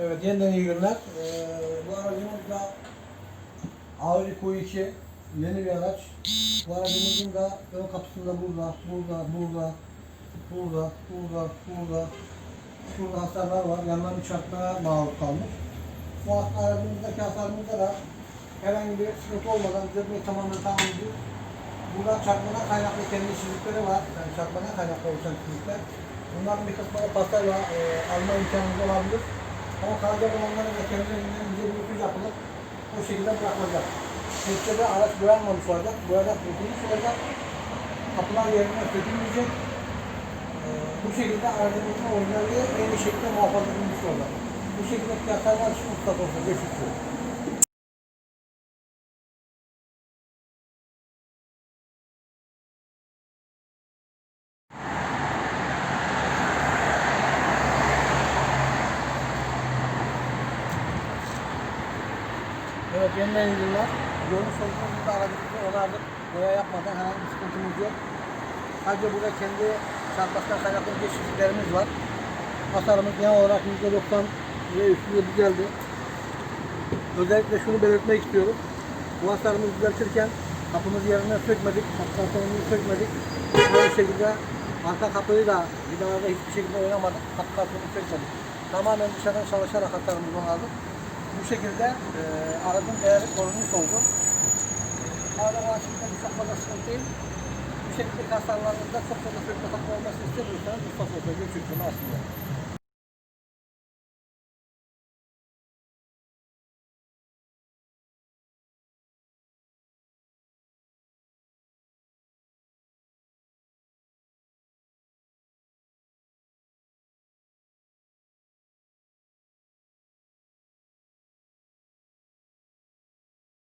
Evet, yeniden iyi günler. Ee, bu aracımız da Audi Q2 yeni bir araç. Bu aracımızın da ön kapısında burada, burada, burada, burada, burada, burada, şurada hasarlar var. Yandan bir çarpmaya maruz kalmış. Bu aracımızdaki hasarımızda da herhangi bir sıkıntı olmadan düzeltmeyi tamamen tamamlıyoruz. Buradan çarpmadan kaynaklı kendi çizikleri var. Yani çarpmadan kaynaklı oluşan çizikler. Bunların bir kısmını pastayla e, alma imkanımız olabilir. Ama kalacak olanların bir usul yapılıp o şekilde bırakılacak. Neticede araç boyanmamış olacak. Boyadak bozulmuş olacak. Kapılar yerine sökülmeyecek. E, bu şekilde aracımızın orijinalliği en iyi şekilde muhafaza edilmiş olacak. Bu şekilde fiyatlar için usta olsa 500 lira. Evet yeniden günler. Görmüş olduğunuz gibi aracımızı onardık. Boya yapmadan herhangi bir sıkıntımız yok. Sadece burada kendi çarpmasından kaynaklı geçişlerimiz var. Hasarımız genel olarak %90 ve üstünde düzeldi. Özellikle şunu belirtmek istiyorum. Bu hasarımızı düzeltirken kapımızı yerinden sökmedik, kapı sökmedik. Böyle şekilde arka kapıyı da vidalarda hiçbir şekilde oynamadık. Kapını sökmedik. Tamamen dışarıdan çalışarak hasarımızı onardık. Bu şekilde e, aracın değeri korunmuş oldu. Hala başında bir çok sıkıntı değil. Bu şekilde hasarlarınızda çok fazla takma olmasını istemiyorsanız Mustafa Hoca görüşürüz aslında.